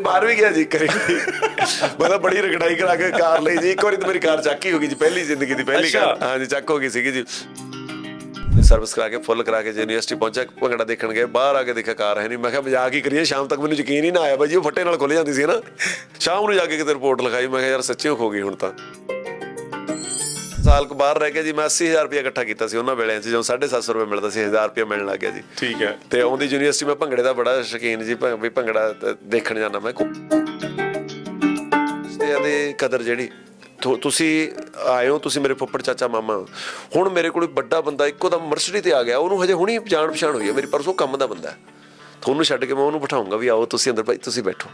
ਬਾਹਰ ਵੀ ਗਿਆ ਜੀ ਕਰੀ ਮੈਂ ਤਾਂ ਬੜੀ ਰਗੜਾਈ ਕਰਾ ਕੇ ਕਾਰ ਲਈ ਜੀ। ਇੱਕ ਵਾਰੀ ਤਾਂ ਮੇਰੀ ਕਾਰ ਚੱਕੀ ਹੋ ਗਈ ਜੀ ਪਹਿਲੀ ਜ਼ਿੰਦਗੀ ਦੀ ਪਹਿਲੀ ਕਾਰ। ਅੱਛਾ। ਹਾਂਜੀ ਚੱਕ ਹੋ ਗਈ ਸੀਗੀ ਜੀ। ਸਰਵਿਸ ਕਰਾ ਕੇ ਫੁੱਲ ਕਰਾ ਕੇ ਜੇ ਯੂਨੀਵਰਸਿਟੀ ਪਹੁੰਚਿਆ ਭੰਗੜਾ ਦੇਖਣ ਗਏ ਬਾਹਰ ਆ ਕੇ ਦੇਖਿਆ ਕਾਰ ਹੈ ਨਹੀਂ ਮੈਂ ਕਿਹਾ ਮਜ਼ਾਕ ਹੀ ਕਰੀਏ ਸ਼ਾਮ ਤੱਕ ਮੈਨੂੰ ਯਕੀਨ ਹੀ ਨਾ ਆਇਆ ਬਾਈ ਜੀ ਉਹ ਫੱਟੇ ਨਾਲ ਖੁੱਲ ਜਾਂਦੀ ਸੀ ਨਾ। ਸ਼ਾਮ ਨੂੰ ਜਾ ਕੇ ਕਿਤੇ ਰਿਪੋਰਟ ਲਿਖਾਈ ਮੈਂ ਕਿਹਾ ਯਾਰ ਸੱਚੀਓ ਖੋ ਗਈ ਹੁਣ ਤਾਂ। ਸਾਲ ਕੁ ਬਾਹਰ ਰਹਿ ਕੇ ਜੀ ਮੈਂ 80000 ਰੁਪਏ ਇਕੱਠਾ ਕੀਤਾ ਸੀ ਉਹਨਾਂ ਵੇਲੇ 'ਚ ਜਦੋਂ 750 ਰੁਪਏ ਮਿਲਦਾ ਸੀ 1000 ਰੁਪਏ ਮਿਲਣ ਲੱਗ ਗਿਆ ਜੀ ਠੀਕ ਹੈ ਤੇ ਆਉਂਦੀ ਯੂਨੀਵਰਸਿਟੀ ਮੈਂ ਭੰਗੜੇ ਦਾ ਬੜਾ ਸ਼ੌਕੀਨ ਜੀ ਭੰ- ਵੀ ਭੰਗੜਾ ਤ- ਦੇਖਣ ਜਾਂਦਾ ਮੈਂ ਤੇ ਇਹਦੇ ਕਦਰ ਜਿਹੜੀ ਤੁ- ਤੁਸੀਂ ਆਏ ਹੋ ਤੁਸੀਂ ਮੇਰੇ ਫੁੱਫੜ ਚਾਚਾ ਮਾਮਾ ਹੋ। ਹੁਣ ਮੇਰੇ ਕੋਲ ਵੱਡਾ ਬੰਦਾ ਇੱਕੋ ਦਮ ਮਰਸਡੀ ਤੇ ਆ ਗਿਆ ਉਹਨੂੰ ਹਜੇ ਹੁਣੀ ਜਾਣ ਪਛਾਣ ਹੋਈ ਹੈ ਮੇਰੀ ਪਰਸੋਂ ਕੰਮ ਦਾ ਬੰਦਾ ਹੈ। ਤੁਹਾਨੂੰ ਛੱਡ ਕੇ ਮੈਂ ਉਹਨੂੰ ਬਿਠਾਉਂਗਾ ਵੀ ਆਓ ਤੁਸੀਂ ਅੰਦਰ ਭਾਈ ਤੁਸੀਂ ਬੈਠੋ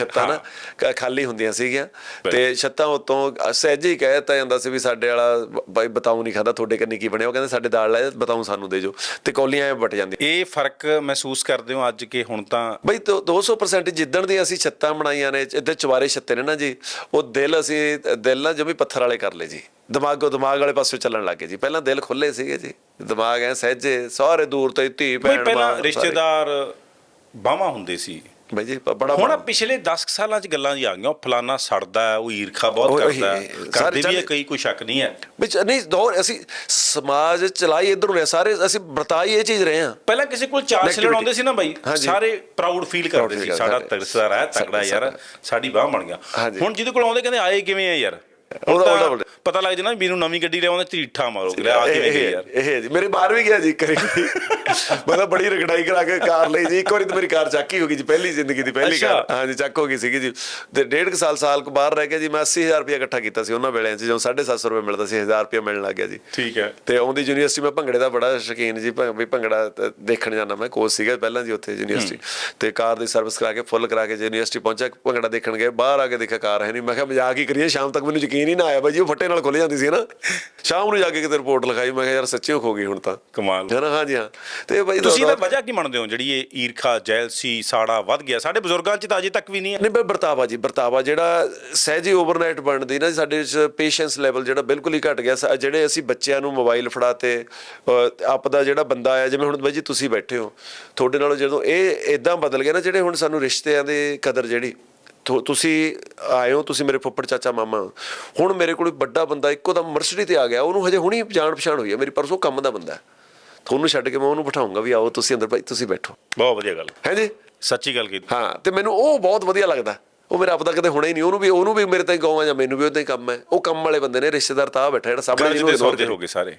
ਛੱਤਾਂ ਨਾ ਕ- ਖਾਲੀ ਹੁੰਦੀਆਂ ਸੀਗੀਆਂ। ਤੇ ਛੱਤਾਂ ਉਤੋਂ ਸਹਿਜ ਹੀ ਕਹਿ ਦਿੱਤਾ ਜਾਂਦਾ ਸੀ ਵੀ ਸਾਡੇ ਵਾਲਾ ਬਾਈ ਬਤਾਉ ਨਹੀਂ ਖਾਦਾ ਤੁਹਾਡੇ ਕੰਨੀ ਕੀ ਬਣਿਆ? ਉਹ ਕਹਿੰਦੇ ਸਾਡੇ ਦਾਲ ਲਾਏ ਬਤਾਉ ਸਾਨੂੰ ਦੇ ਜੋ। ਤੇ ਕੌਲੀਆਂ ਐ ਵਟ ਜਾਂਦੀਆਂ। ਇਹ ਫ਼ਰਕ ਮਹਿਸੂਸ ਕਰਦੇ ਹੋ ਅੱਜ ਕਿ ਹੁਣ ਤਾਂ? ਬਈ ਦੋ- 200% ਜਿੱਦਣ ਦੀ ਅਸੀਂ ਛੱਤਾਂ ਬਣਾਈਆਂ ਨੇ ਇੱਥੇ ਚਵਾਰੇ ਛੱਤੇ ਨੇ ਨਾ ਜੀ ਉਹ ਦਿਲ ਅਸੀਂ ਦਿਲ ਨਾ ਜਮੀ ਪੱਥਰ ਵਾਲੇ ਕਰ ਲਏ ਜੀ। ਦਿਮਾਗੋ ਦਿਮਾਗ ਵਾਲੇ ਪਾਸੇ ਚੱਲਣ ਲੱਗੇ ਜੀ। ਪਹਿਲਾਂ ਦਿਲ ਖੁੱਲੇ ਸੀਗੇ ਜੀ। ਦਿਮਾਗ ਐ ਸਹਿਜੇ ਸਾਰੇ ਦੂਰ ਤੋਂ ਹੀ ਧੀ ਕੋਈ ਭੈਣ ਪਹਿਲਾਂ ਸਾਰੇ। ਰਿਸ਼ਤੇਦਾਰ ਬਾਵਾ ਹੁੰਦੇ ਸੀ। ਬਈ ਜੀ ਬੜਾ ਹੁਣ। ਪਿਛਲੇ 10 ਸਾਲਾਂ 'ਚ ਗੱਲਾਂ ਜੀ ਆ ਗਈਆਂ ਉਹ ਫਲਾਨਾ ਸੜਦਾ ਹੈ, ਉਹ ਈਰਖਾ ਬਹੁਤ ਕਰਦਾ ਹੈ। ਕਰਦੇ ਵੀ ਕਈ ਕੋਈ ਸ਼ੱਕ ਨਹੀਂ ਹੈ ਵਿੱਚ ਨਹੀਂ ਦੌਰ ਅਸੀਂ ਸਮਾਜ ਚਲਾਈ ਇਧਰੋਂ ਨੇ ਸਾਰੇ ਅਸੀਂ ਵਰਤਾਈ ਇਹ ਚੀਜ਼ ਰਹੇ ਹਾਂ ਪਹਿਲਾਂ ਕਿਸੇ ਕੋਲ ਚਾਰ. ਸਿਲਣ ਆਉਂਦੇ ਸੀ ਨਾ ਬਾਈ। ਸਾਰੇ ਪ੍ਰਾਊਡ ਫੀਲ ਕਰਦੇ ਸੀ ਸਾਡਾ। ਤਗੜਾ ਹੈ ਤਗੜਾ ਯਾਰ ਸਾਡੀ ਬਾਹ ਬਣ ਗਿਆ। ਹੁਣ ਜਿਹਦੇ ਕੋਲ ਆਉਂਦੇ ਕਹਿੰਦੇ ਆਏ ਕਿਵੇਂ ਆ ਯਾਰ ਉਹਦਾ- ਉਹਦਾ ਉਲਟ। ਪਤਾ ਲੱਗ ਜਾਂਦਾ ਵੀ ਨੂੰ ਨਵੀਂ ਗੱਡੀ ਲਿਆਉਂਦੇ ਢੀਠਾ ਮਾਰੋ ਕਿ ਆ ਕਿਵੇਂ ਯਾਰ। ਇਹ ਜੀ ਮੇਰੇ ਬਾਹਰ ਵੀ ਗਿਆ ਜੀ ਕਰੀ ਮੈਂ ਤਾਂ ਬੜੀ ਰਗੜਾਈ ਕਰਾ ਕੇ ਕਾਰ ਲਈ ਜੀ। ਇੱਕ ਵਾਰੀ ਤਾਂ ਮੇਰੀ ਕਾਰ ਚੱਕੀ ਹੋ ਗਈ ਜੀ ਪਹਿਲੀ ਜ਼ਿੰਦਗੀ ਦੀ ਪਹਿਲੀ ਕਾਰ। ਅੱਛਾ। ਹਾਂਜੀ ਚੱਕ ਹੋ ਗਈ ਸੀਗੀ ਜੀ। ਤੇ ਡੇਢ ਕੁ ਸਾਲ ਸਾਲ ਕੁ ਬਾਹਰ ਰਹਿ ਕੇ ਜੀ। ਮੈਂ 80000 ਰੁਪਏ ਇਕੱਠਾ ਕੀਤਾ ਸੀ ਉਹਨਾਂ ਵੇਲੇ ਜਦੋਂ 750 ਰੁਪਏ ਮਿਲਦਾ ਸੀ 1000 ਰੁਪਏ ਮਿਲਣ ਲੱਗ ਗਿਆ ਜੀ। ਠੀਕ ਹੈ। ਤੇ ਆਉਂਦੀ ਯੂਨੀਵਰਸਿਟੀ ਮੈਂ ਭੰਗੜੇ ਦਾ ਬੜਾ ਸ਼ੌਕੀਨ ਜੀ ਵੀ ਭੰਗੜਾ ਦੇਖਣ ਜਾਂਦਾ ਮੈਂ। ਕੋਚ ਸੀਗਾ ਪਹਿਲਾਂ ਜੀ ਉੱਥੇ ਯੂਨੀਵਰਸਿਟੀ। ਤੇ ਕਾਰ ਦੀ ਸਰਵਿਸ ਕਰਾ ਕੇ ਫੁੱਲ ਕਰਾ ਕੇ ਜੇ ਯੂਨੀਵਰਸਿਟੀ ਪਹੁੰਚਿਆ ਭੰਗੜਾ ਦੇਖਣ ਗਏ। ਬਾਹਰ ਆ ਕੇ ਦੇਖਿਆ ਕਾਰ ਹੈ ਨਹੀਂ। ਮੈਂ ਕਿਹਾ ਮਜ਼ਾਕ ਹੀ ਕਰੀਏ ਸ਼ਾਮ ਤੱਕ ਮੈਨੂੰ ਯਕੀਨ ਹੀ ਨਾ ਆਇਆ ਬਾਈ ਜੀ ਉਹ ਫੱਟੇ ਨਾਲ ਖੁੱਲ ਜਾਂਦੀ ਸੀ ਨਾ। ਸ਼ਾਮ ਨੂੰ ਜਾ ਕੇ ਕਿਤੇ ਰਿਪੋਰਟ ਲਿਖਾਈ ਮੈਂ ਕਿਹਾ ਯਾਰ ਸੱਚੀਓ ਖੋ ਗਈ ਹੁਣ ਤਾਂ। ਕਮਾਲ। ਹੈ ਨਾ? ਹਾਂਜੀ ਹਾਂ। ਤੇ ਬਾਈ ਤੁਸੀਂ ਇਹਦਾ ਵਜ੍ਹਾ ਕੀ ਮੰਨਦੇ ਹੋ? ਜਿਹੜੀ ਇਹ ਈਰਖਾ ਜੈਲਸੀ ਸਾੜਾ ਵੱਧ ਗਿਆ। ਸਾਡੇ ਬਜ਼ੁਰਗਾਂ 'ਚ ਤਾਂ ਅਜੇ ਤੱਕ ਵੀ ਨਹੀਂ ਹੈ। ਨਹੀਂ ਬਈ ਵਰਤਾਵਾ ਜੀ ਵਰਤਾਵਾ ਜਿਹੜਾ ਸਹਿਜੀ ਓਵਰਨਾਈਟ ਬਣਦੀ ਨਾ ਸਾਡੇ ਪੇਸ਼ੈਂਸ ਲੈਵਲ ਜਿਹੜਾ ਬਿਲਕੁਲ ਹੀ ਘਟ ਗਿਆ। ਜਿਹੜੇ ਅਸੀਂ ਬੱਚਿਆਂ ਨੂੰ ਮੋਬਾਈਲ ਫੜਾਤੇ ਆਪ ਦਾ ਜਿਹੜਾ ਬੰਦਾ ਆਇਆ ਜਿਵੇਂ ਹੁਣ ਬਾਈ ਜੀ ਤੁਸੀਂ ਬੈਠੇ ਹੋ ਤੁਹਾਡੇ ਨਾਲੋਂ ਜਦੋਂ ਇਹ ਇਦਾਂ ਬਦਲ ਗਿਆ ਨਾ ਜਿਹੜੇ ਹੁਣ ਸਾਨੂੰ ਰਿਸ਼ਤਿਆਂ ਦੇ ਕਦਰ ਜਿਹੜੀ ਤੁ- ਤੁਸੀਂ ਆਏ ਹੋ ਤੁਸੀਂ ਮੇਰੇ ਫੁੱਫੜ ਚਾਚਾ ਮਾਮਾ। ਹੁਣ ਮੇਰੇ ਕੋਲ ਵੱਡਾ ਬੰਦਾ ਇੱਕੋ ਦਮ ਮਰਸਡੀ ਤੇ ਆ ਗਿਆ ਉਹਨੂੰ ਹਜੇ ਹੁਣੀ ਜਾਣ ਪਛਾਣ ਹੋਈ ਹੈ ਮੇਰੀ ਪਰਸੋਂ ਕੰਮ ਦਾ ਬੰਦਾ ਹੈ। ਤੁਹਾਨੂੰ ਛੱਡ ਕੇ ਮੈਂ ਉਹਨੂੰ ਬਿਠਾਉਂਗਾ ਵੀ ਆਓ ਤੁਸੀਂ ਅੰਦਰ ਭਾਈ ਤੁਸੀਂ ਬੈਠੋ। ਬਹੁਤ ਵਧੀਆ ਗੱਲ। ਹੈ ਜੀ? ਸੱਚੀ ਗੱਲ ਕੀਤੀ। ਹਾਂ ਤੇ ਮੈਨੂੰ ਉਹ ਬਹੁਤ ਵਧੀਆ ਲੱਗਦਾ। ਉਹ ਮੇਰਾ ਆਪਦਾ ਕਦੇ ਹੋਣਾ ਹੀ ਨਹੀਂ ਉਹਨੂੰ ਵੀ ਉਹਨੂੰ ਵੀ ਮੇਰੇ ਤੇ ਗਾਉਂ ਜਾਂ ਮੈਨੂੰ ਵੀ ਉਹਦਾ ਹੀ ਕੰਮ ਹੈ। ਉਹ ਕੰਮ ਵਾਲੇ ਬੰਦੇ ਨੇ ਰਿਸ਼ਤੇਦਾਰ ਤਾਂ ਬੈਠਾ ਜਿਹੜਾ ਸਾਹਮਣੇ ਜਿਹਨੂੰ ਦੇ ignore ਸੌਦੇ ਕਰੀ। ਹੋ ਗਏ ਸਾਰੇ।